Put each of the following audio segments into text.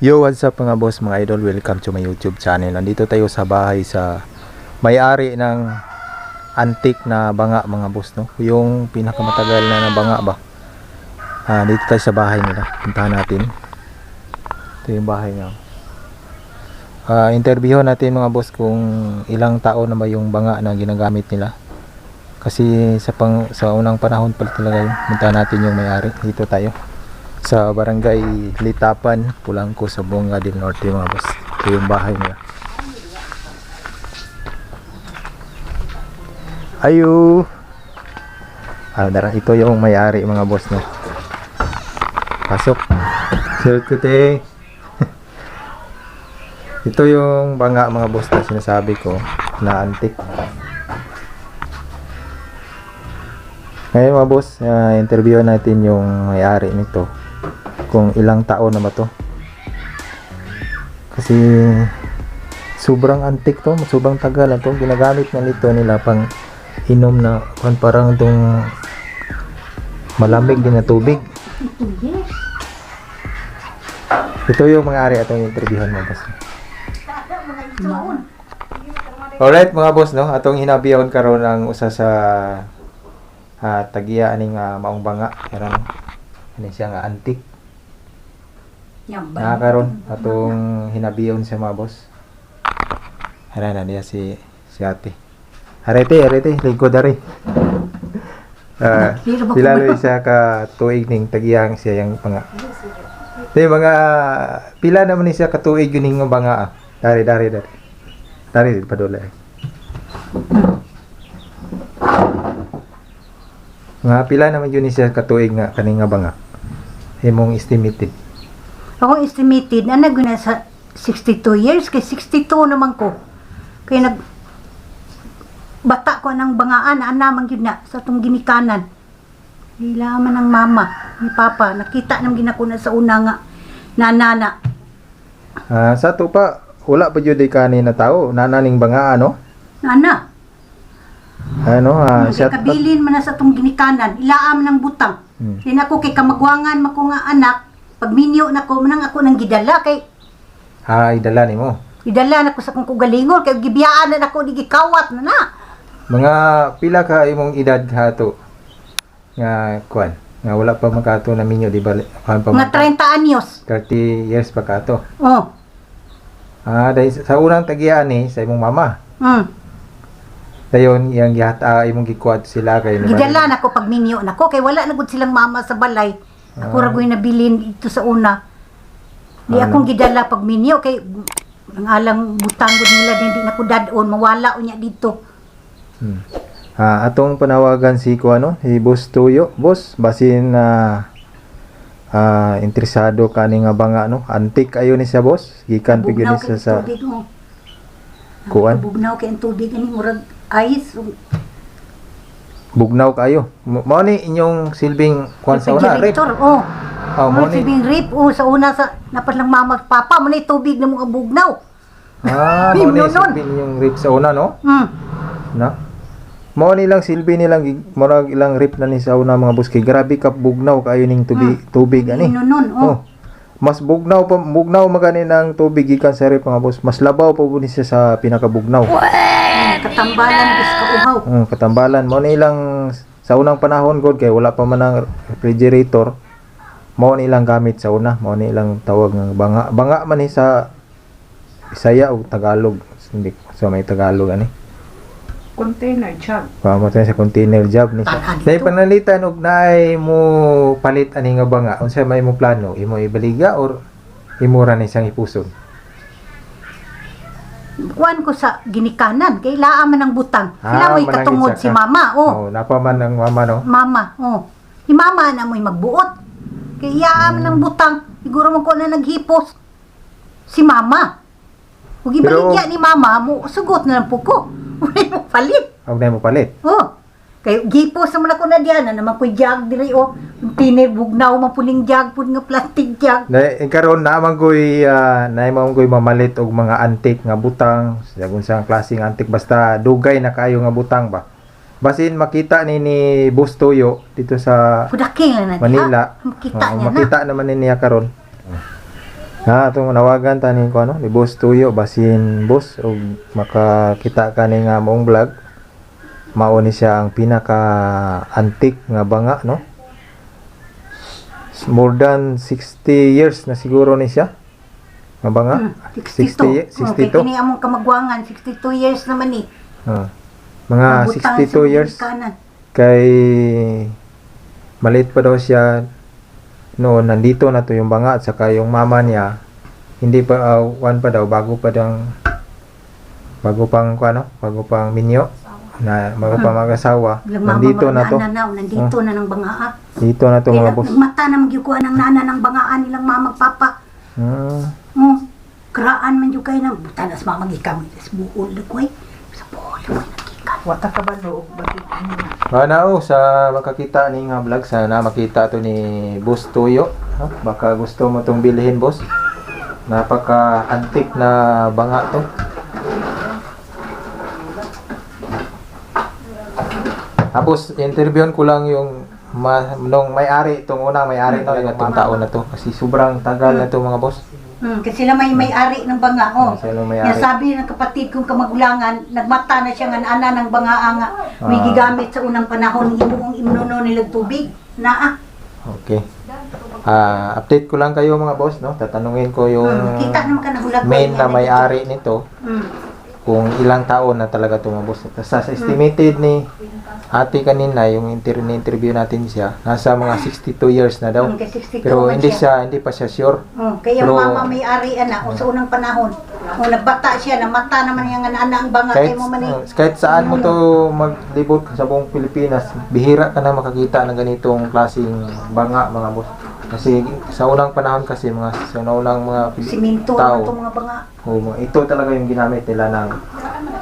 Yo, what's up mga boss, mga idol? Welcome to my YouTube channel. Nandito tayo sa bahay sa may-ari ng antik na banga mga boss, no? Yung pinakamatagal na na banga ba? Ah, dito tayo sa bahay nila. Puntahan natin. Ito yung bahay niya. Ah, interviewon natin mga boss kung ilang taon na ba yung banga na ginagamit nila. Kasi sa pang sa unang panahon pa talaga yun. Puntahan natin yung may-ari. Dito tayo sa barangay Litapan, Pulangko sa Bonga del Norte mga boss. Ito yung bahay nila. Ayo. Ah, ito yung may-ari mga boss no. Pasok. Sir Kute. ito yung banga mga boss na sinasabi ko na antik. Ngayon mga boss, uh, interview natin yung may-ari nito kung ilang taon na ba to. Kasi sobrang antik to sobrang tagal na to. Ginagamit na nito nila pang inom na pan parang tong malamig din na tubig. Ito yung may-ari atong interviewhan mo boss. Alright mga boss no, atong hinabiyahon karon ang usa sa ah, tagiya aning ah, maong banga karon ano siya nga antik Nakakaroon atong hinabiyon sa mga boss. Hara na niya si si ate. Arete, arete, lingkod ari. Ah, Hirap ako pilalo siya ka tuig ning tagiyang siya yang panga. Di mga pila naman ni siya ka tuig yun ning banga ah. Dari dari dari. Dari padula. eh. Nga pila naman yun ni siya ka tuig nga kaning nga banga. Imong estimated. Ako estimated na naguna sa 62 years kay 62 naman ko. Kaya nag bata ko ng bangaan ana man gyud na sa tong ginikanan. Ilaman ng mama ni papa nakita nang ginakuna sa una nga nanana. Ah, sa to pa wala pa jud kani na tao nananing banga ano Nana, ano ah kay siya kabilin man na sa tong ginikanan, ilaam ng butang. Hmm. Ako kay kamagwangan mako nga anak, pag minyo na ko manang ako nang gidala kay ay dala nimo Idala na ko sa kong kugalingol kay gibiyaan na ako gikawat na na. mga pila ka imong edad ha to nga kwan nga wala pa makato na minyo di ba pa Mga 30 anyos. 30 years pa kato Oh. ah dahil sa unang tagian ni sa imong mama Mm. dayon iyang gihata imong gikwat sila kay ni Gidala na ko pag minyo na ko kay wala na gud silang mama sa balay. Ako ra ko'y nabilin ito sa una. Di Ah. akong gidala pag minyo kay ang alang butang gud nila din di na ko dadon mawala unya dito. Hmm. Ah, atong panawagan si ko ano, si Boss Tuyo. Boss, basin na ah interesado kani nga banga no. Antik ayo ni siya boss. Gikan pigyo ni Bugnaw siya kay sa tubig oh. kuan. Bugnaw kay ang tubig ani murag ice. oh. Bugnaw kayo. Mo ni inyong silbing kuan sa una rip. Refrigerator, Oh. Oh, mo ni. sibing rip oh sa una sa napat lang mama papa mo na tubig na mga bugnaw. Ah, mo ni silbing inyong rip sa una no. Hmm. Na. Mo ni lang silbi nilang murag ilang rip na ni sa una mga kay grabe ka bugnaw kayo ning tubig tubig ani. Inunon, oh. Oh. Mas bugnaw pa bugnaw magani ng tubig gikan sa rip mga boss. Mas labaw pa ni sa pinakabugnaw. Katambalan bis ka uhaw. Mm, katambalan mo ni lang sa unang panahon god kay wala pa man ang refrigerator. Mo ni lang gamit sa una, mo ni lang tawag ng banga. Banga man ni sa Bisaya o Tagalog. Hindi so may Tagalog ani. container jug. Pamatay sa container job ni. Sa ito. panalitan og naay mo palit ani nga banga. Unsa may mo plano? Imo ibaliga or imura ni siyang ipuson? Kuan ko sa ginikanan, kay laan man ang butang. Sila mo'y manangit katungod si mama, oh. Oh, napaman ang mama no. Mama, oh. Si mama na mo'y magbuot. Kay iyaan man ang butang. Siguro man ko na naghipos. Si mama. Kung ibaligya ni mama, mo sugot na lang po ko. Wala mo palit. Og mo palit. Oh. Kay gipos naman ako na diyan, na naman ko jug diri oh. Tinibugnaw man puling jug pud nga plastic jug. Na karon naman koy uh, na mo koy mamalit og mga antik nga butang, sa unsang klaseng antik basta dugay na kayo nga butang ba. Basin makita ni ni Boss Toyo dito sa na. Manila. Makita Oo, niya na. makita naman ni niya karon. Ha, itong nawagan tani ko ano, ni Boss Tuyo basin boss o makakita ka ni nga mong vlog. Mao ni siya ang pinaka antique nga banga no. More than 60 years na siguro ni siya. Nga banga. Hmm, 62. 60 Oh, kay 62. kini among kamagwangan 62 years naman ni. Ah. mga Nabutang 62 sa years kanan. kay maliit pa daw siya noon nandito na to yung banga at saka yung mama niya hindi pa uh, one pa daw bago pa dang bago pang ano bago pang minyo na bago pa mag-asawa Ilang mama nandito na to magnana na, nandito na ng bangaa. dito na to mga boss nagmata na magyukuan ng nana ng bangaan nilang mama papa. hmm. Oh, kraan man yung kayo ng butanas mamagikam. Sa buol na ko Sa buol na ko nagikan. Wata ka ba loob? Bakit ano na? Oh, sa makakita ni nga vlog sana makita to ni Boss Tuyo. Ha? Baka gusto mo tong bilhin, boss. Napaka antique na banga to. Tapos interviewon ko lang yung ma, nung may-ari itong unang may-ari no, yung itong taon na to kasi sobrang tagal na to mga boss. Hmm, kasi sila may may-ari ng banga. Oh. Sila may may-ari. sabi ng kapatid kong kamagulangan, nagmata na siya nga ana ng bangaa nga. May Ah. gigamit sa unang panahon imuong imnuno nilang tubig. Naa. Okay. Ah, update ko lang kayo mga boss no. Tatanungin ko yung Hmm, kita naman ka nahulag. main na may-ari nito. Hmm. Kung ilang taon na talaga tumabos. Tapos sa estimated ni ate kanina, yung inter interview natin siya, nasa mga 62 years na daw. Kay 62 Pero man hindi siya. siya, hindi pa siya sure. Oh, kaya Pero- mama may ari ana o sa unang panahon. O nagbata siya na mata naman niya nga ana ang banga Kahit, kay mo man eh. uh, kahit saan mo to maglibot sa buong Pilipinas, bihira ka na makakita ng ganitong klaseng banga mga boss. Kasi sa unang panahon kasi mga sa unang mga Siminto tao, mga banga. oh, ito talaga yung ginamit nila ng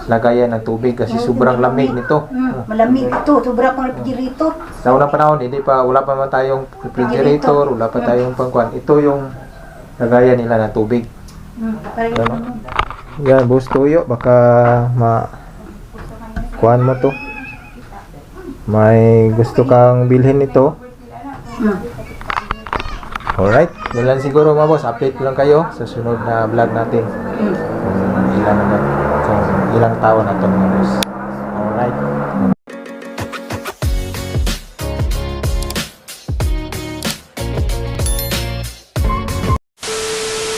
lagayan ng tubig kasi sobrang lamig nito. Hmm, malamig ito, sobra pang refrigerator. Sa unang panahon, hindi pa, wala pa man tayong refrigerator, wala pa tayong pangkuan. Ito yung lagayan nila ng tubig. Parang Tama. Yan, boss tuyo, baka ma kuan mo to. May gusto kang bilhin ito. Hmm. Alright, yun lang siguro mga boss. Update ko lang kayo sa sunod na vlog natin. Hmm. Kung ilang, kung ilang taon na to mga boss. Alright.